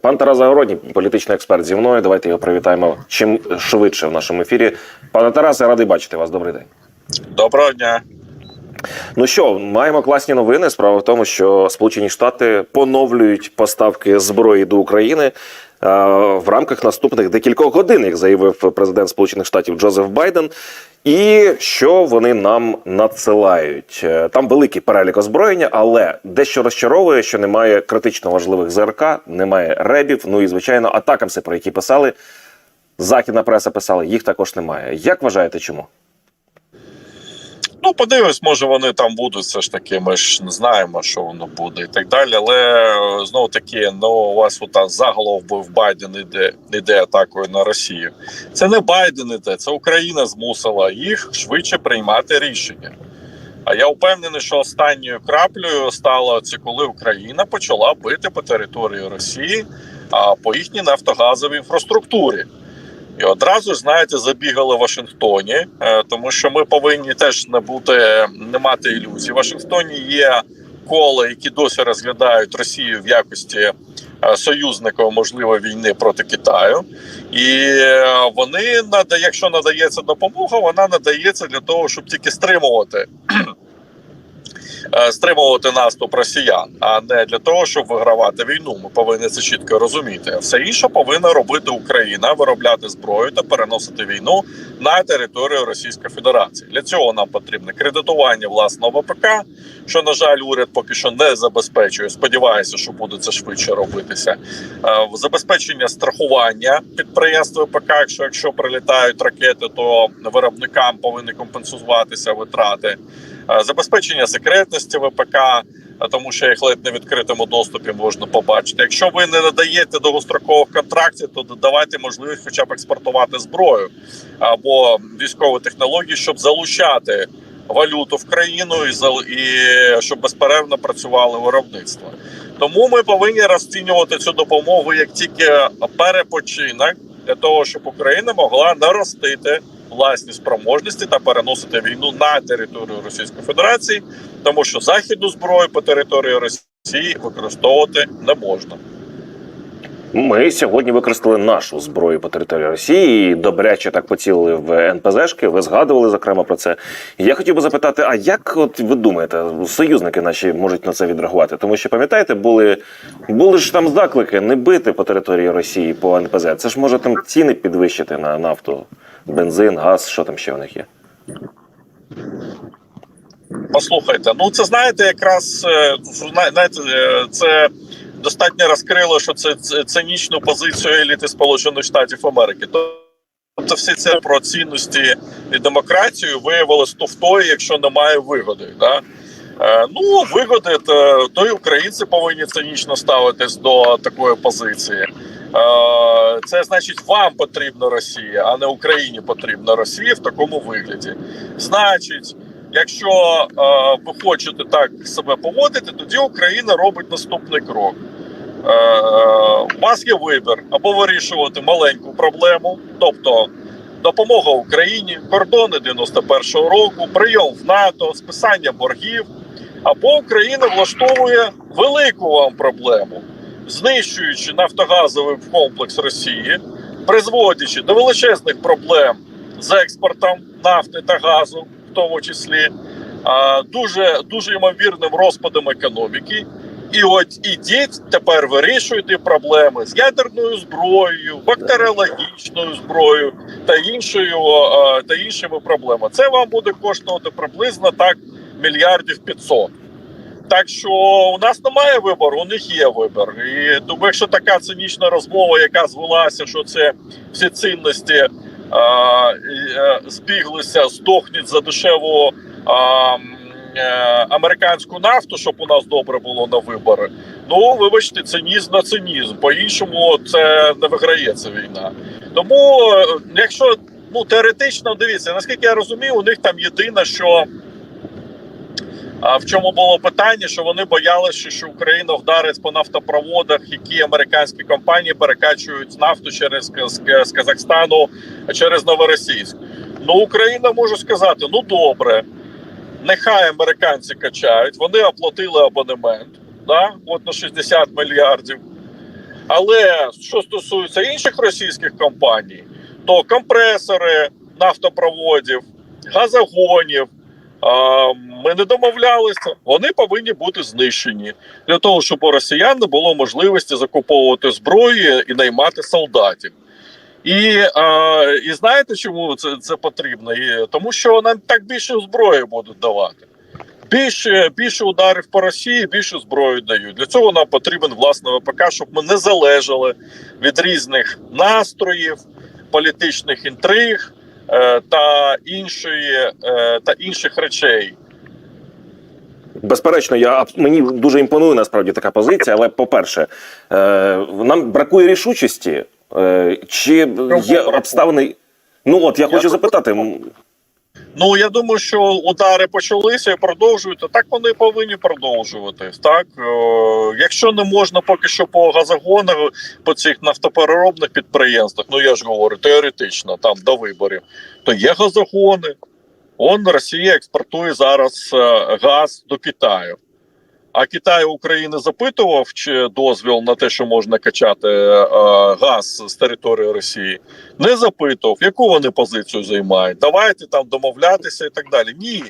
Пан Тарас Загородній, політичний експерт зі мною. Давайте його привітаємо чим швидше в нашому ефірі. Пане Тарасе, радий бачити вас. Добрий день. Доброго дня. Ну що, маємо класні новини. Справа в тому, що Сполучені Штати поновлюють поставки зброї до України е, в рамках наступних декількох годин, як заявив президент Сполучених Штатів Джозеф Байден. І що вони нам надсилають? Е, Там великий перелік озброєння, але дещо розчаровує, що немає критично важливих ЗРК, немає ребів. Ну і звичайно, атакамси, про які писали. Західна преса писала, їх також немає. Як вважаєте, чому? Ну, подивимось, може вони там будуть все ж таки. Ми ж не знаємо, що воно буде і так далі. Але е, знову таки, ну у вас от заголов був Байден іде, іде атакою на Росію. Це не Байден іде, це Україна змусила їх швидше приймати рішення. А я впевнений, що останньою краплею стало це коли Україна почала бити по території Росії, а по їхній нафтогазовій інфраструктурі. І одразу знаєте, забігали в Вашингтоні, е, тому що ми повинні теж не бути не мати ілюзій. В Вашингтоні є кола, які досі розглядають Росію в якості е, союзника, можливо, війни проти Китаю, і е, вони нада, якщо надається допомога, вона надається для того, щоб тільки стримувати. Е, Стримувати наступ росіян, а не для того, щоб вигравати війну. Ми повинні це чітко розуміти. Все інше повинна робити Україна, виробляти зброю та переносити війну на територію Російської Федерації. Для цього нам потрібне кредитування власного ВПК, що на жаль, уряд поки що не забезпечує. Сподіваюся, що буде це швидше робитися. Е, Забезпечення страхування підприємств ВПК, якщо якщо прилітають ракети, то виробникам повинні компенсуватися витрати. Забезпечення секретності ВПК, тому що їх ледь на відкритому доступі можна побачити. Якщо ви не надаєте довгострокових контрактів, то давайте можливість, хоча б експортувати зброю або військові технології, щоб залучати валюту в країну і і щоб безперервно працювало виробництво. Тому ми повинні розцінювати цю допомогу як тільки перепочинок для того, щоб Україна могла наростити власні спроможності та переносити війну на територію Російської Федерації, тому що західну зброю по території Росії використовувати не можна. Ми сьогодні використали нашу зброю по території Росії і добряче так поцілили в НПЗшки. Ви згадували зокрема про це. Я хотів би запитати: а як от ви думаєте, союзники наші можуть на це відреагувати? Тому що пам'ятаєте, були були ж там заклики не бити по території Росії по НПЗ. Це ж може там ціни підвищити на нафту, бензин, газ, що там ще в них є. Послухайте, ну це знаєте, якраз е, знаєте, е, це достатньо розкрило, що це цинічну позицію еліти Сполучених Штатів Америки. Тобто, всі це про цінності і демократію виявилось туфтою, якщо немає вигоди. Да? Е, Ну, вигоди, то, то і українці повинні цинічно ставитись до такої позиції. Е, Це значить, вам потрібна Росія, а не Україні потрібна Росія в такому вигляді. Значить, якщо е, ви хочете так себе поводити, тоді Україна робить наступний крок. Е, у вас є вибір або вирішувати маленьку проблему, тобто допомога Україні, кордони 91-го року, прийом в НАТО, списання боргів, або Україна влаштовує велику вам проблему, знищуючи нафтогазовий комплекс Росії, призводячи до величезних проблем з експортом нафти та газу, в тому числі, дуже дуже ймовірним розпадом економіки. І от ідіть тепер вирішуйте проблеми з ядерною зброєю, бактеріологічною зброєю та іншою е, та іншими проблемами. Це вам буде коштувати приблизно так мільярдів 500. Так що у нас немає вибору, у них є вибір. І тому, якщо така цинічна розмова, яка звелася, що це всі цінності е, е, збіглися, здохнуть за дешеву е, е, американську нафту, щоб у нас добре було на вибори. Ну, вибачте, цинізм на цинізм. По-іншому це не виграється війна. Тому, е, якщо ну теоретично дивіться, наскільки я розумію, у них там єдине, що а в чому було питання, що вони боялися, що Україна вдарить по нафтопроводах, які американські компанії перекачують нафту через з- Казахстану через Новоросійськ. Ну Україна може сказати: ну добре, нехай американці качають, вони оплатили абонемент, да, от на 60 мільярдів. Але що стосується інших російських компаній, то компресори нафтопроводів, газогонів. Ми не домовлялися, вони повинні бути знищені для того, щоб у росіян не було можливості закуповувати зброю і наймати солдатів. І, і знаєте, чому це, це потрібно? І, тому що нам так більше зброї будуть давати. Більше, більше ударів по Росії, більше зброї дають. Для цього нам потрібен власне ВПК, щоб ми не залежали від різних настроїв, політичних інтриг та іншої е, та інших речей. Безперечно, я мені дуже імпонує насправді така позиція. Але по-перше, е, нам бракує рішучості, е, чи є обставини. Ну от я хочу запитати. Ну я думаю, що удари почалися і продовжуються. Так вони повинні продовжуватись. Так Е, якщо не можна поки що по газогонах, по цих нафтопереробних підприємствах, ну я ж говорю, теоретично там до виборів, то є газогони. Он Росія експортує зараз е, газ до Китаю. А Китай України запитував чи дозвіл на те, що можна качати е, газ з території Росії. Не запитував, яку вони позицію займають. Давайте там домовлятися і так далі. Ні,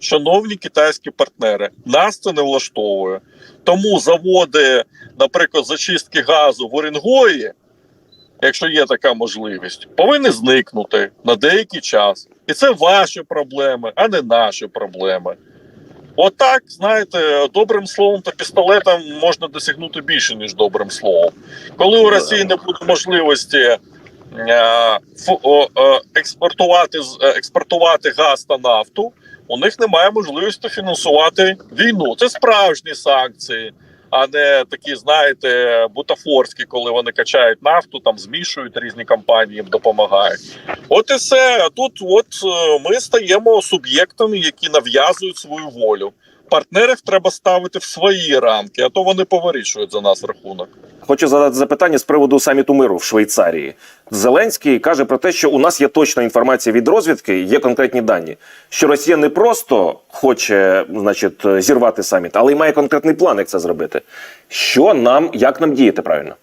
шановні китайські партнери, нас це не влаштовує. Тому заводи, наприклад, зачистки газу в Орінгої, якщо є така можливість, повинні зникнути на деякий час. І це ваші проблеми, а не наші проблеми. Отак, знаєте, добрим словом та пістолетом можна досягнути більше, ніж добрим словом. Коли у Росії не буде можливості е, е, експортувати, е, експортувати газ та нафту, у них немає можливості фінансувати війну. Це справжні санкції, а не такі, знаєте, бутафорські, коли вони качають нафту, там змішують різні компанії, їм допомагають. От і все. А Тут от е, ми стаємо суб'єктами, які нав'язують свою волю. Партнерів треба ставити в свої рамки, а то вони повирішують за нас рахунок. Хочу задати запитання з приводу саміту миру в Швейцарії. Зеленський каже про те, що у нас є точна інформація від розвідки, є конкретні дані, що Росія не просто хоче, значить, зірвати саміт, але й має конкретний план, як це зробити. Що нам, як нам діяти правильно?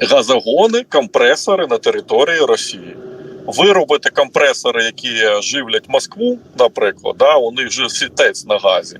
Газогони, компресори на території Росії. Виробити компресори, які живлять Москву, наприклад, да, у них же світець на газі.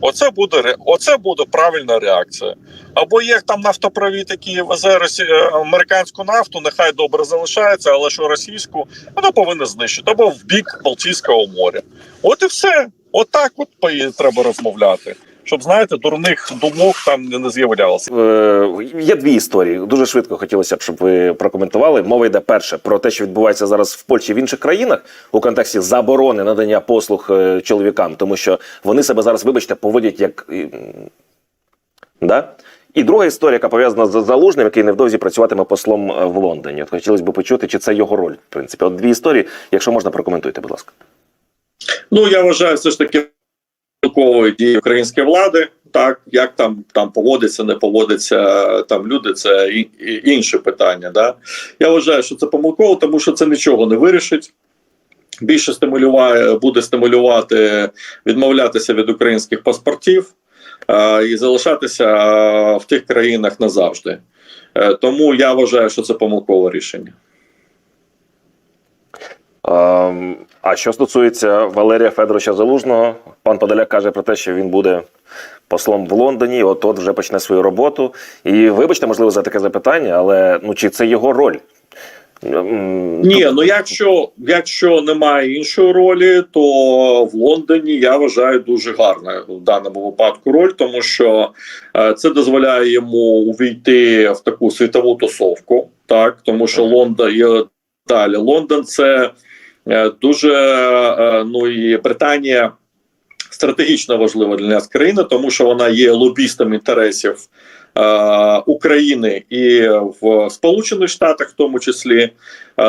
Оце буде оце буде правильна реакція. Або є там нафтопровід, який везе росі... е, американську нафту, нехай добре залишається, але що російську вона повинна знищити або в бік Балтійського моря. От і все. Отак от по- треба розмовляти. Щоб знаєте, дурних думок там не з'являлося. Е, є дві історії. Дуже швидко хотілося б, щоб ви прокоментували. Мова йде перше про те, що відбувається зараз в Польщі і в інших країнах у контексті заборони надання послуг е, чоловікам, тому що вони себе зараз, вибачте, поводять як. Да? І друга історія, яка пов'язана з залужним, який невдовзі працюватиме послом е, в Лондоні. От хотілося б почути, чи це його роль, в принципі. От дві історії, якщо можна, прокоментуйте, будь ласка. Ну я вважаю, все ж таки помилкової дії української влади. Так як там там поводиться, не поводиться там люди, це і, і, інше питання. Да? Я вважаю, що це помилково, тому що це нічого не вирішить. Більше стимулюває, буде стимулювати відмовлятися від українських паспортів е, і залишатися в тих країнах назавжди. Е, тому я вважаю, що це помилкове рішення. Ем, А що стосується Валерія Федоровича Залужного, пан Подоляк каже про те, що він буде послом в Лондоні, от от вже почне свою роботу. І вибачте, можливо, за таке запитання, але ну чи це його роль? Ем, Ні, ну якщо, якщо немає іншої ролі, то в Лондоні я вважаю дуже гарна в даному випадку роль, тому що е, це дозволяє йому увійти в таку світову тусовку, так тому що. Лондон є далі. Лондон це дуже е, ну і Британія. Стратегічно важлива для нас країна, тому що вона є лобістом інтересів е, України і в Сполучених Штатах, в тому числі.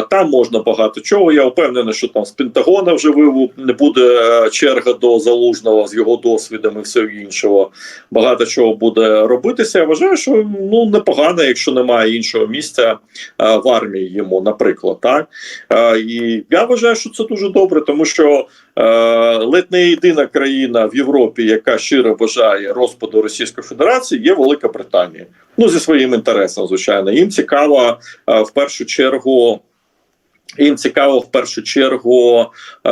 Там можна багато чого. Я впевнений, що там з Пентагона вже не буде е, черга до залужного з його досвідом і всього іншого. Багато чого буде робитися. Я вважаю, що ну непогано, якщо немає іншого місця е, в армії йому, наприклад. Так Е, і я вважаю, що це дуже добре, тому що ледь не єдина країна в Європі, яка щиро бажає розпаду Російської Федерації, є Велика Британія. Ну зі своїм інтересом, звичайно. Їм цікаво е, в першу чергу. Їм цікаво в першу чергу е,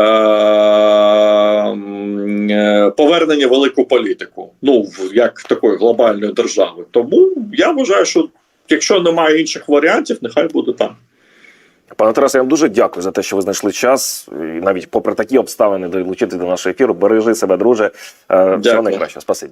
е, повернення велику політику, ну як такої глобальної держави. Тому я вважаю, що якщо немає інших варіантів, нехай буде так. Пане Тарасе, я вам дуже дякую за те, що ви знайшли час, і навіть попри такі обставини долучити до нашого ефіру. Бережи себе, друже. Е, Всього Дякую. найкращого. Спасибі.